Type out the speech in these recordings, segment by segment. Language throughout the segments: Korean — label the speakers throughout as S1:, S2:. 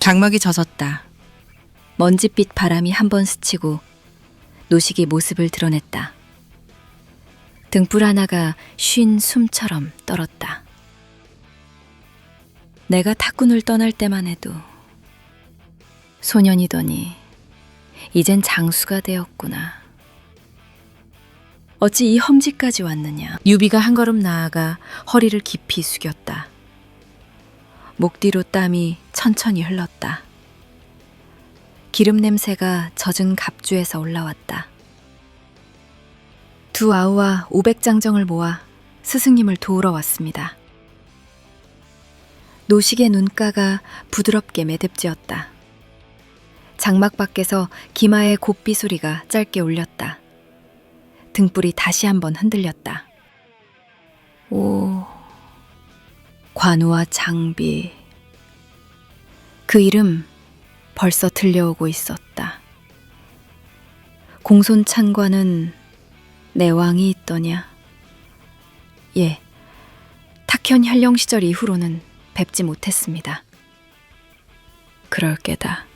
S1: 장막이 젖었다.
S2: 먼지빛 바람이 한 번 스치고 노식이 모습을 드러냈다. 등불 하나가 쉰 숨처럼 떨었다. 내가 탁군을 떠날 때만 해도 소년이더니 이젠 장수가 되었구나. 어찌 이 험지까지 왔느냐.
S1: 유비가 한 걸음 나아가 허리를 깊이 숙였다.
S2: 목 뒤로 땀이 천천히 흘렀다. 기름 냄새가 젖은 갑주에서 올라왔다. 두 아우와 오백장정을 모아 스승님을 도우러 왔습니다. 노식의 눈가가 부드럽게 매듭지었다. 장막 밖에서 기마의 곱비 소리가 짧게 울렸다. 등불이 다시 한번 흔들렸다. 오, 관우와 장비. 그 이름 벌써 들려오고 있었다. 공손 찬과는 내 왕이 있더냐? 예, 탁현 현령 시절 이후로는 뵙지 못했습니다. 그럴 게다.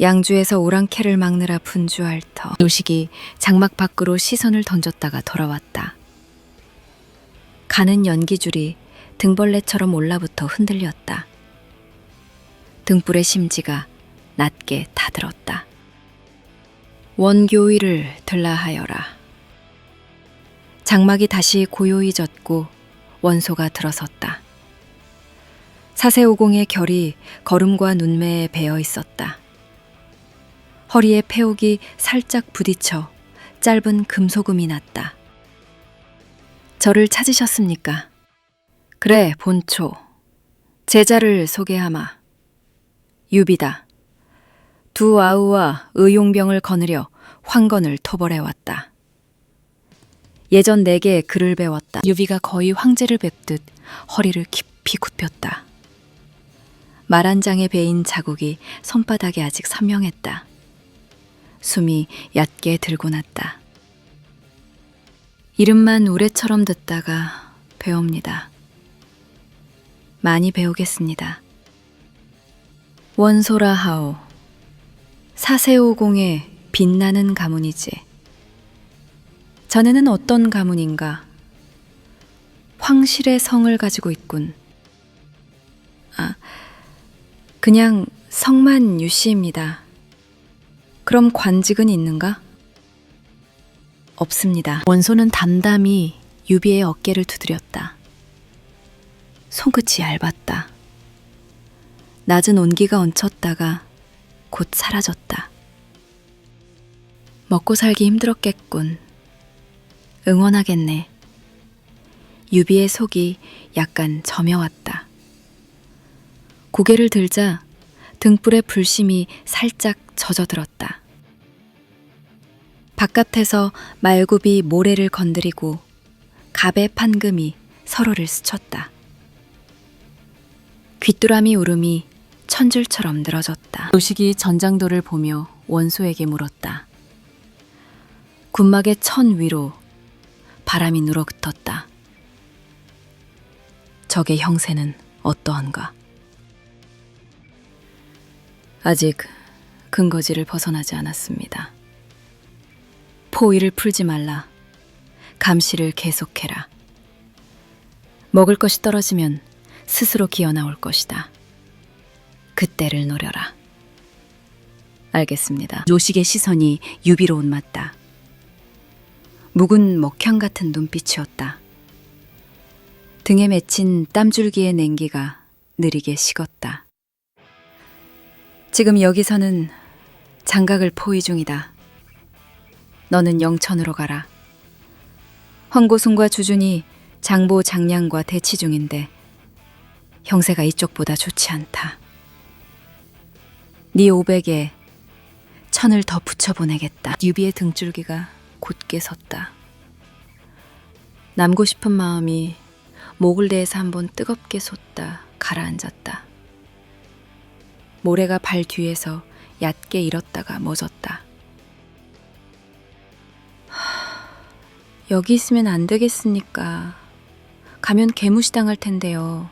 S2: 양주에서 오랑캐를 막느라 분주할 터 노식이 장막 밖으로 시선을 던졌다가 돌아왔다. 가는 연기줄이 등벌레처럼 올라붙어 흔들렸다. 등불의 심지가 낮게 타들었다. 원교위를 들라하여라. 장막이 다시 고요히 젖고 원소가 들어섰다. 사세오공의 결이 걸음과 눈매에 배어 있었다. 허리에 폐옥이 살짝 부딪혀 짧은 금소금이 났다. 저를 찾으셨습니까? 그래, 본초. 제자를 소개하마. 유비다. 두 아우와 의용병을 거느려 황건을 토벌해 왔다. 예전 내게 글을 배웠다. 유비가 거의 황제를 뵙듯 허리를 깊이 굽혔다. 말 한 장에 베인 자국이 손바닥에 아직 선명했다. 숨이 얕게 들고 났다. 이름만 우레처럼 듣다가 배웁니다. 많이 배우겠습니다. 원소라 하오. 사세오공의 빛나는 가문이지. 전에는 어떤 가문인가? 황실의 성을 가지고 있군. 아, 그냥 성만 유씨입니다. 그럼 관직은 있는가? 없습니다. 원소는 담담히 유비의 어깨를 두드렸다. 손끝이 얇았다. 낮은 온기가 얹혔다가 곧 사라졌다. 먹고 살기 힘들었겠군. 응원하겠네. 유비의 속이 약간 저며왔다. 고개를 들자 등불의 불심이 살짝 젖어들었다. 바깥에서 말굽이 모래를 건드리고 갑의 판금이 서로를 스쳤다. 귀뚜라미 울음이 천줄처럼 늘어졌다. 노식이 전장도를 보며 원소에게 물었다. 군막의 천 위로 바람이 누러붙었다. 적의 형세는 어떠한가? 아직 근거지를 벗어나지 않았습니다. 포위를 풀지 말라. 감시를 계속해라. 먹을 것이 떨어지면 스스로 기어 나올 것이다. 그때를 노려라. 알겠습니다. 노식의 시선이 유비로 온맞다. 묵은 먹향 같은 눈빛이었다. 등에 맺힌 땀줄기의 냉기가 느리게 식었다. 지금 여기서는 장각을 포위 중이다. 너는 영천으로 가라. 황고순과 주준이 장보 장량과 대치 중인데 형세가 이쪽보다 좋지 않다. 네 오백에 천을 더 붙여 보내겠다. 유비의 등줄기가 곧게 섰다. 남고 싶은 마음이 목을 대해서 한번 뜨겁게 솟다 가라앉았다. 모래가 발 뒤에서 얕게 일었다가 멎었다. 하, 여기 있으면 안 되겠습니까? 가면 개무시당할 텐데요.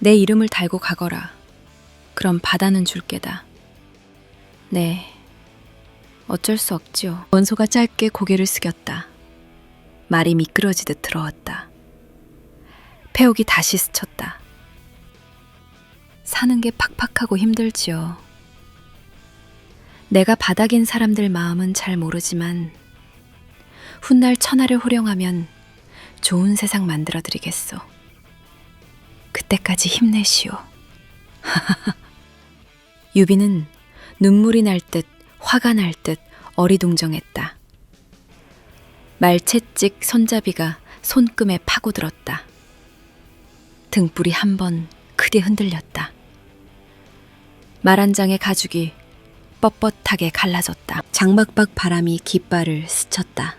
S2: 내 이름을 달고 가거라. 그럼 바다는 줄게다. 네. 어쩔 수 없지요. 원소가 짧게 고개를 숙였다. 말이 미끄러지듯 들어왔다. 폐옥이 다시 스쳤다. 사는 게 팍팍하고 힘들지요. 내가 바닥인 사람들 마음은 잘 모르지만 훗날 천하를 호령하면 좋은 세상 만들어 드리겠소. 그때까지 힘내시오. 유비는 눈물이 날 듯 화가 날 듯 어리둥정했다. 말채찍 손잡이가 손금에 파고들었다. 등불이 한 번 크게 흔들렸다. 말 한 장의 가죽이 뻣뻣하게 갈라졌다. 장박박 바람이 깃발을 스쳤다.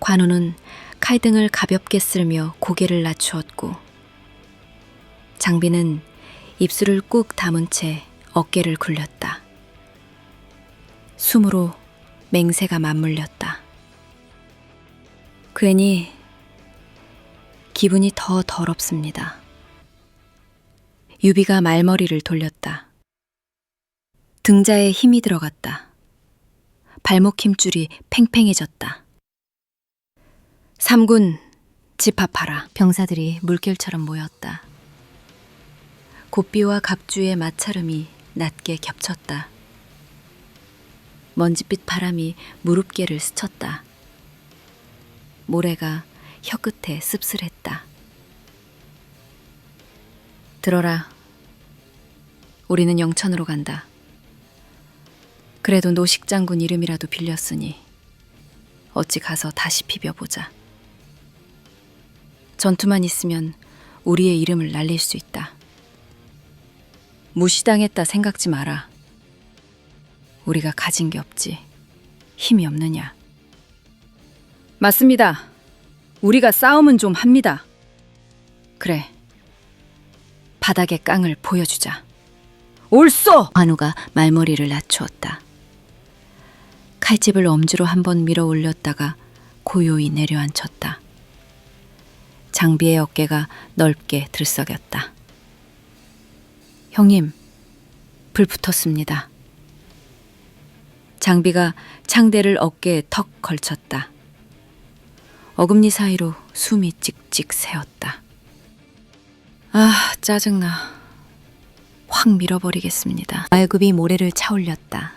S2: 관우는 칼등을 가볍게 쓸며 고개를 낮추었고 장비는 입술을 꾹 다문 채 어깨를 굴렸다. 숨으로 맹세가 맞물렸다. 괜히 기분이 더 더럽습니다. 유비가 말머리를 돌렸다. 등자에 힘이 들어갔다. 발목 힘줄이 팽팽해졌다. 삼군 집합하라. 병사들이 물결처럼 모였다. 곱비와 갑주의 마찰음이 낮게 겹쳤다. 먼지빛 바람이 무릎개를 스쳤다. 모래가 혀끝에 씁쓸했다. 들어라. 우리는 영천으로 간다. 그래도 노식 장군 이름이라도 빌렸으니 어찌 가서 다시 비벼보자. 전투만 있으면 우리의 이름을 날릴 수 있다. 무시당했다 생각지 마라. 우리가 가진 게 없지. 힘이 없느냐. 맞습니다. 우리가 싸움은 좀 합니다. 그래. 바닥의 깡을 보여주자. 옳소! 관우가 말머리를 낮추었다. 칼집을 엄지로 한 번 밀어 올렸다가 고요히 내려앉혔다. 장비의 어깨가 넓게 들썩였다. 형님, 불 붙었습니다. 장비가 창대를 어깨에 턱 걸쳤다. 어금니 사이로 숨이 찍찍 새었다. 아, 짜증나. 확 밀어버리겠습니다. 말굽이 모래를 차올렸다.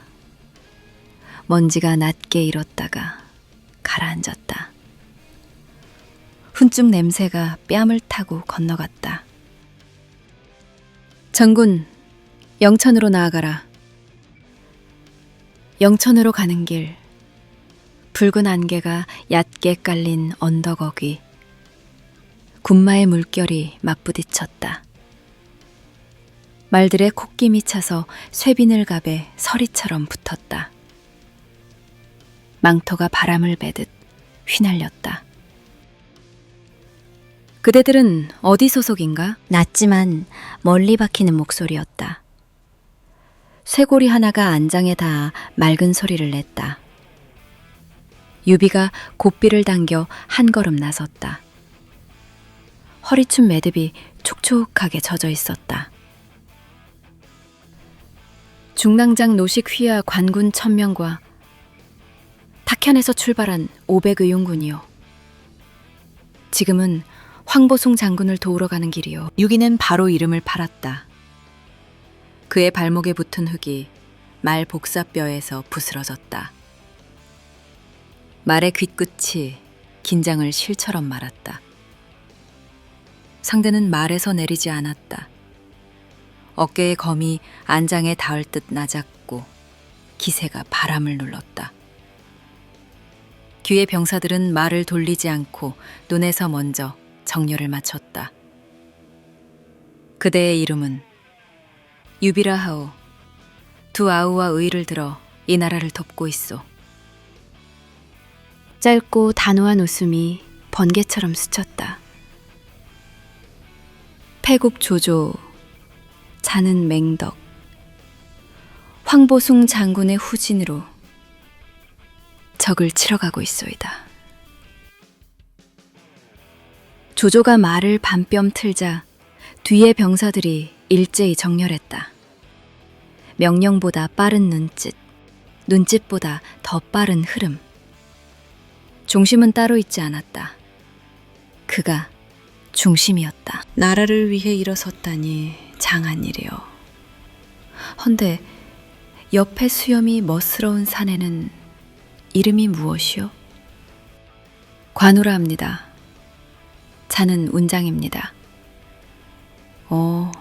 S2: 먼지가 낮게 일었다가 가라앉았다. 훈증 냄새가 뺨을 타고 건너갔다. 전군, 영천으로 나아가라. 영천으로 가는 길, 붉은 안개가 얕게 깔린 언덕 위 군마의 물결이 맞부딪혔다. 말들의 콧김이 차서 쇠비늘갑에 서리처럼 붙었다. 망토가 바람을 베듯 휘날렸다. 그대들은 어디 소속인가? 낮지만 멀리 박히는 목소리였다. 쇠고리 하나가 안장에 닿아 맑은 소리를 냈다. 유비가 고삐를 당겨 한 걸음 나섰다. 허리춤 매듭이 촉촉하게 젖어 있었다. 중랑장 노식 휘하 관군 천명과 탁현에서 출발한 500의용군이요. 지금은 황보숭 장군을 도우러 가는 길이요. 유기는 바로 이름을 팔았다. 그의 발목에 붙은 흙이 말 복사뼈에서 부스러졌다. 말의 귓끝이 긴장을 실처럼 말았다. 상대는 말에서 내리지 않았다. 어깨의 검이 안장에 닿을 듯 낮았고 기세가 바람을 눌렀다. 귀의 병사들은 말을 돌리지 않고 눈에서 먼저 정렬을 마쳤다. 그대의 이름은 유비라 하오. 두 아우와 의를 들어 이 나라를 돕고 있소. 짧고 단호한 웃음이 번개처럼 스쳤다. 패국 조조, 자는 맹덕, 황보숭 장군의 후진으로 적을 치러가고 있소이다. 조조가 말을 반뼘 틀자 뒤의 병사들이 일제히 정렬했다. 명령보다 빠른 눈짓, 눈짓보다 더 빠른 흐름. 중심은 따로 있지 않았다. 그가 중심이었다. 나라를 위해 일어섰다니 장한 일이요. 헌데 옆에 수염이 멋스러운 사내는 이름이 무엇이요? 관우라 합니다. 자는 운장입니다. 어,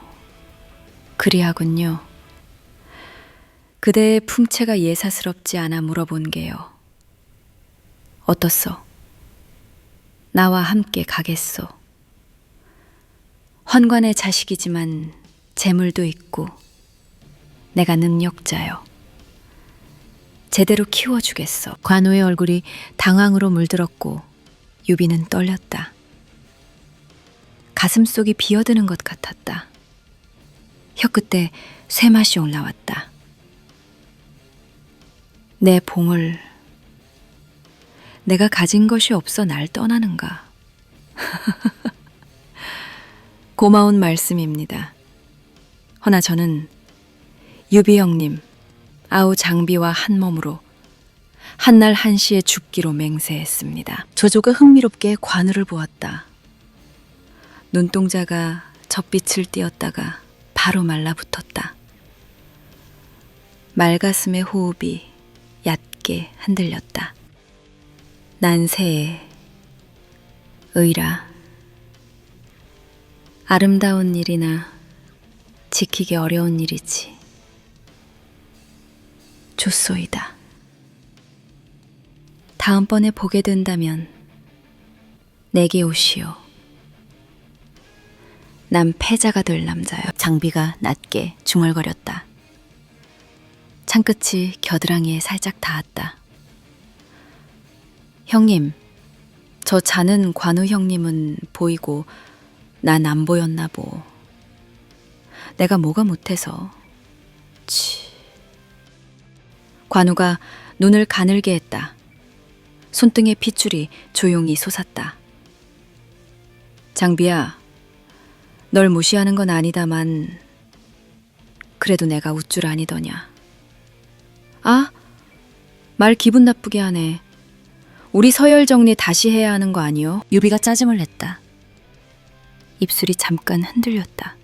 S2: 그리하군요. 그대의 풍채가 예사스럽지 않아 물어본 게요. 어떻소? 나와 함께 가겠소. 헌관의 자식이지만 재물도 있고 내가 능력자요. 제대로 키워주겠어. 관우의 얼굴이 당황으로 물들었고 유비는 떨렸다. 가슴속이 비어드는 것 같았다. 혀끝에 쇠맛이 올라왔다. 내 봉을 내가 가진 것이 없어 날 떠나는가? 고마운 말씀입니다. 허나 저는 유비 형님, 아우 장비와 한 몸으로 한날 한시에 죽기로 맹세했습니다. 조조가 흥미롭게 관우를 보았다. 눈동자가 젖빛을 띄었다가 바로 말라붙었다. 말가슴의 호흡이 얕게 흔들렸다. 난세에 의라 아름다운 일이나 지키기 어려운 일이지. 좋소이다. 다음번에 보게 된다면 내게 오시오. 난 패자가 될 남자요. 장비가 낮게 중얼거렸다. 창끝이 겨드랑이에 살짝 닿았다. 형님, 저 자는 관우 형님은 보이고 난 안 보였나 보. 내가 뭐가 못해서. 치. 관우가 눈을 가늘게 했다. 손등의 핏줄이 조용히 솟았다. 장비야, 널 무시하는 건 아니다만, 그래도 내가 웃줄 아니더냐. 아, 말 기분 나쁘게 하네. 우리 서열 정리 다시 해야 하는 거 아니요? 유비가 짜증을 냈다. 입술이 잠깐 흔들렸다.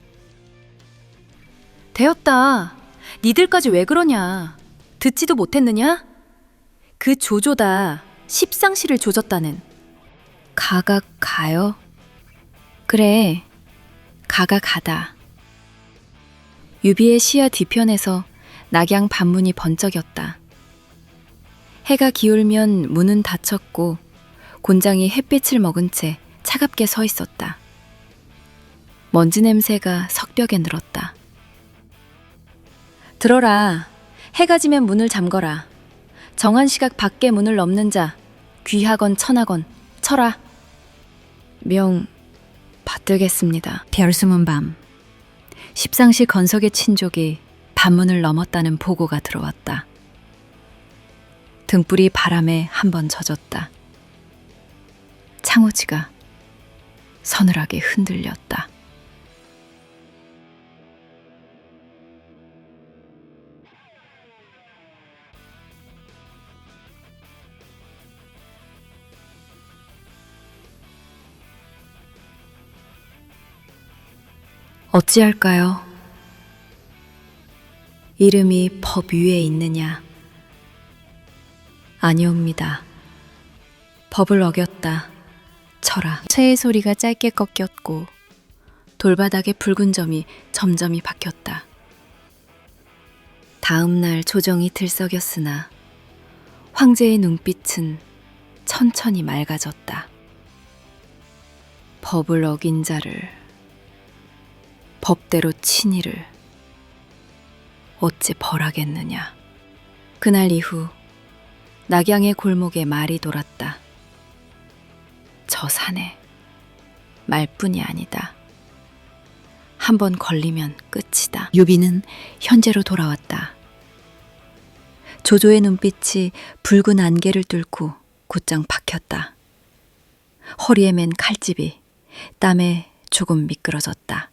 S2: 되었다. 니들까지 왜 그러냐? 듣지도 못했느냐? 그 조조다. 십상시를 조졌다는. 가가 가요? 그래. 가가 가다. 유비의 시야 뒤편에서 낙양 반문이 번쩍였다. 해가 기울면 문은 닫혔고 곤장이 햇빛을 먹은 채 차갑게 서 있었다. 먼지 냄새가 석벽에 늘었다. 들어라. 해가 지면 문을 잠거라. 정한 시각 밖에 문을 넘는 자 귀하건 천하건 쳐라. 명 받들겠습니다. 별 숨은 밤. 십상시 건석의 친족이 반문을 넘었다는 보고가 들어왔다. 등불이 바람에 한 번 젖었다. 창호지가 서늘하게 흔들렸다. 어찌할까요? 이름이 법 위에 있느냐? 아니옵니다. 법을 어겼다. 쳐라. 새의 소리가 짧게 꺾였고 돌바닥의 붉은 점이 점점이 박혔다. 다음 날 조정이 들썩였으나 황제의 눈빛은 천천히 맑아졌다. 법을 어긴 자를 법대로 친이를 어찌 벌하겠느냐. 그날 이후 낙양의 골목에 말이 돌았다. 저 산에 말뿐이 아니다. 한 번 걸리면 끝이다. 유비는 현재로 돌아왔다. 조조의 눈빛이 붉은 안개를 뚫고 곧장 박혔다. 허리에 맨 칼집이 땀에 조금 미끄러졌다.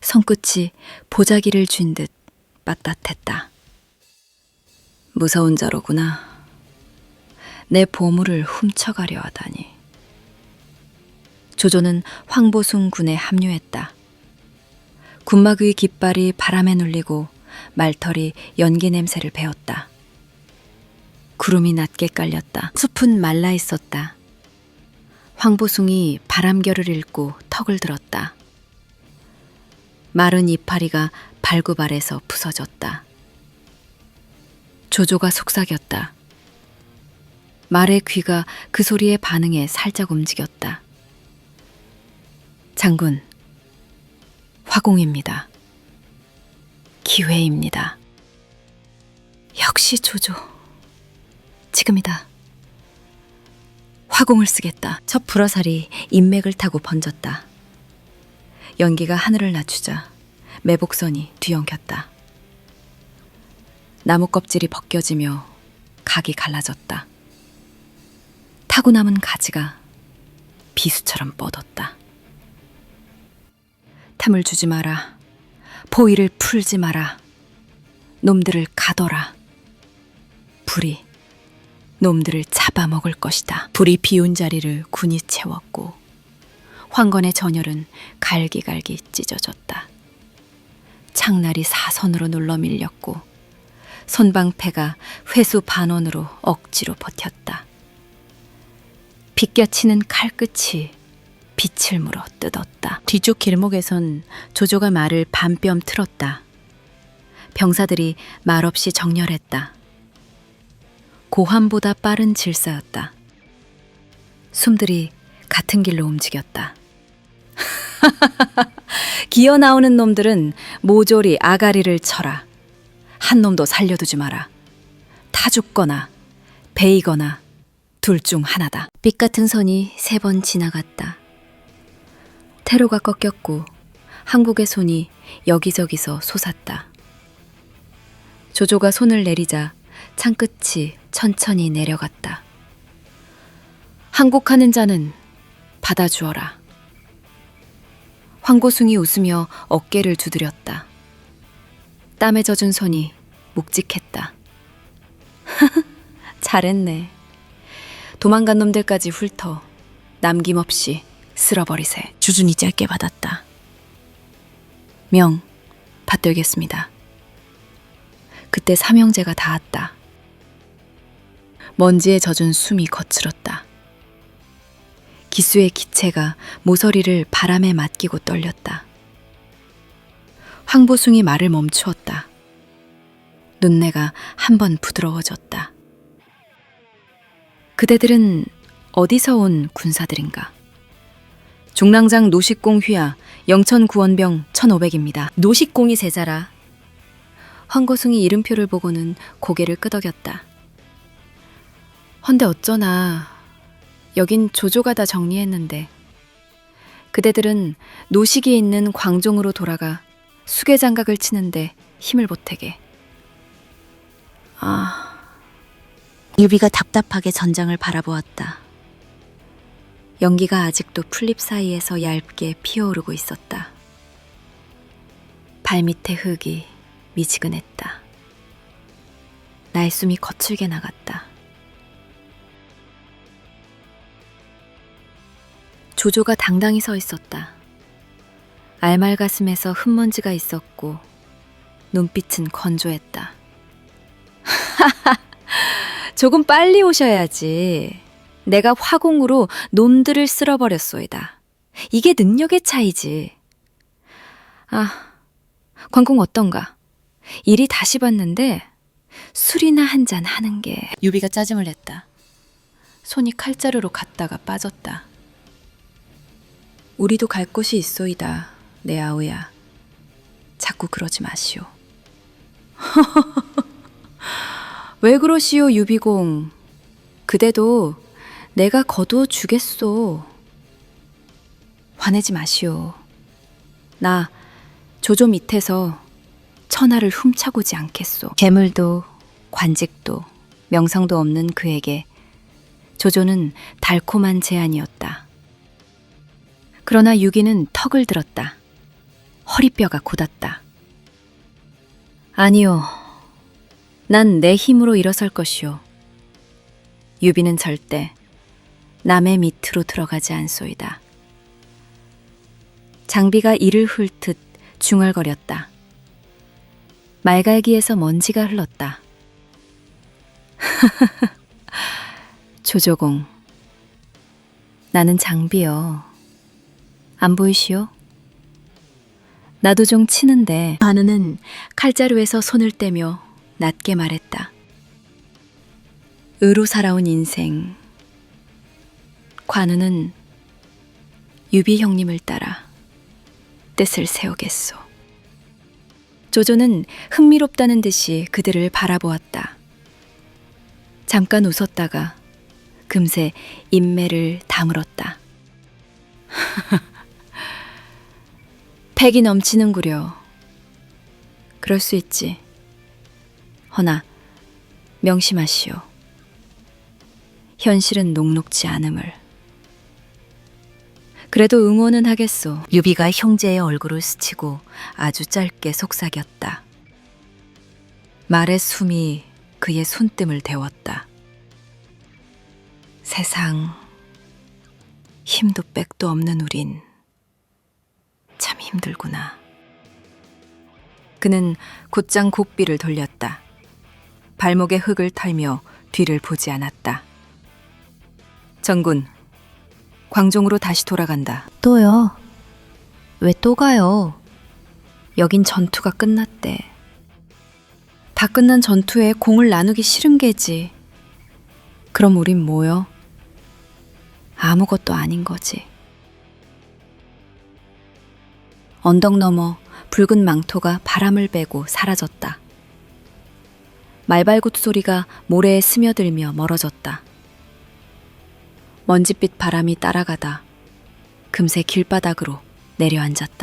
S2: 손끝이 보자기를 쥔듯 빳빳했다. 무서운 자로구나. 내 보물을 훔쳐가려 하다니. 조조는 황보숭 군에 합류했다. 군막의 깃발이 바람에 눌리고 말털이 연기 냄새를 배웠다. 구름이 낮게 깔렸다. 숲은 말라 있었다. 황보숭이 바람결을 읽고 턱을 들었다. 마른 이파리가 발구발에서 부서졌다. 조조가 속삭였다. 말의 귀가 그 소리에 반응해 살짝 움직였다. 장군, 화공입니다. 기회입니다. 역시 조조. 지금이다. 화공을 쓰겠다. 첫 불화살이 인맥을 타고 번졌다. 연기가 하늘을 낮추자 매복선이 뒤엉켰다. 나무 껍질이 벗겨지며 각이 갈라졌다. 타고 남은 가지가 비수처럼 뻗었다. 탐을 주지 마라. 포위를 풀지 마라. 놈들을 가둬라. 불이 놈들을 잡아먹을 것이다. 불이 비운 자리를 군이 채웠고 황건의 전열은 갈기갈기 찢어졌다. 창날이 사선으로 눌러 밀렸고 손방패가 회수 반원으로 억지로 버텼다. 비껴치는 칼끝이 빛을 물어 뜯었다. 뒤쪽 길목에선 조조가 말을 반뼘 틀었다. 병사들이 말없이 정렬했다. 고함보다 빠른 질사였다. 숨들이 같은 길로 움직였다. 기어 나오는 놈들은 모조리 아가리를 쳐라. 한 놈도 살려두지 마라. 타 죽거나 베이거나 둘 중 하나다. 빛 같은 선이 세 번 지나갔다. 테로가 꺾였고 한국의 손이 여기저기서 솟았다. 조조가 손을 내리자 창끝이 천천히 내려갔다. 항복하는 자는 받아주어라. 황고숭이 웃으며 어깨를 두드렸다. 땀에 젖은 손이 묵직했다. 잘했네. 도망간 놈들까지 훑어 남김없이 쓸어버리세. 주준이 짧게 받았다. 명, 받들겠습니다. 그때 삼형제가 닿았다. 먼지에 젖은 숨이 거칠었다. 기수의 기체가 모서리를 바람에 맡기고 떨렸다. 황보숭이 말을 멈추었다. 눈내가 한 번 부드러워졌다. 그대들은 어디서 온 군사들인가? 중랑장 노식공 휘하 영천 구원병 1500입니다. 노식공이 세자라. 황고숭이 이름표를 보고는 고개를 끄덕였다. 헌데 어쩌나 여긴 조조가 다 정리했는데 그대들은 노식이 있는 광종으로 돌아가 수계장각을 치는데 힘을 보태게. 아, 유비가 답답하게 전장을 바라보았다. 연기가 아직도 풀잎 사이에서 얇게 피어오르고 있었다. 발밑의 흙이 미지근했다. 나의 숨이 거칠게 나갔다. 조조가 당당히 서 있었다. 알말 가슴에서 흙먼지가 있었고 눈빛은 건조했다. 조금 빨리 오셔야지. 내가 화공으로 놈들을 쓸어버렸소이다. 이게 능력의 차이지. 아, 관공 어떤가? 일이 다시 봤는데 술이나 한 잔 하는 게 유비가 짜증을 냈다. 손이 칼자루로 갔다가 빠졌다. 우리도 갈 곳이 있소이다, 내 아우야. 자꾸 그러지 마시오. 왜 그러시오, 유비공? 그대도 내가 거두어 주겠소. 화내지 마시오. 나 조조 밑에서 천하를 훔쳐보지 않겠소. 괴물도 관직도 명성도 없는 그에게 조조는 달콤한 제안이었다. 그러나 유기는 턱을 들었다. 허리뼈가 곧았다. 아니요. 난 내 힘으로 일어설 것이오. 유비는 절대 남의 밑으로 들어가지 않소이다. 장비가 이를 훑듯 중얼거렸다. 말갈기에서 먼지가 흘렀다. 조조공. 나는 장비요. 안 보이시오? 나도 좀 치는데 관우는 칼자루에서 손을 떼며 낮게 말했다. 의로 살아온 인생. 관우는 유비 형님을 따라 뜻을 세우겠소. 조조는 흥미롭다는 듯이 그들을 바라보았다. 잠깐 웃었다가 금세 인매를 다물었다. 패기 넘치는구려. 그럴 수 있지. 허나 명심하시오. 현실은 녹록지 않음을. 그래도 응원은 하겠소. 유비가 형제의 얼굴을 스치고 아주 짧게 속삭였다. 말의 숨이 그의 손등을 데웠다. 세상 힘도 백도 없는 우린 참 힘들구나. 그는 곧장 고삐를 돌렸다. 발목에 흙을 털며 뒤를 보지 않았다. 정군, 광종으로 다시 돌아간다. 또요? 왜 또 가요? 여긴 전투가 끝났대. 다 끝난 전투에 공을 나누기 싫은 게지. 그럼 우린 뭐요? 아무것도 아닌 거지. 언덕 너머 붉은 망토가 바람을 빼고 사라졌다. 말발굽 소리가 모래에 스며들며 멀어졌다. 먼지빛 바람이 따라가다 금세 길바닥으로 내려앉았다.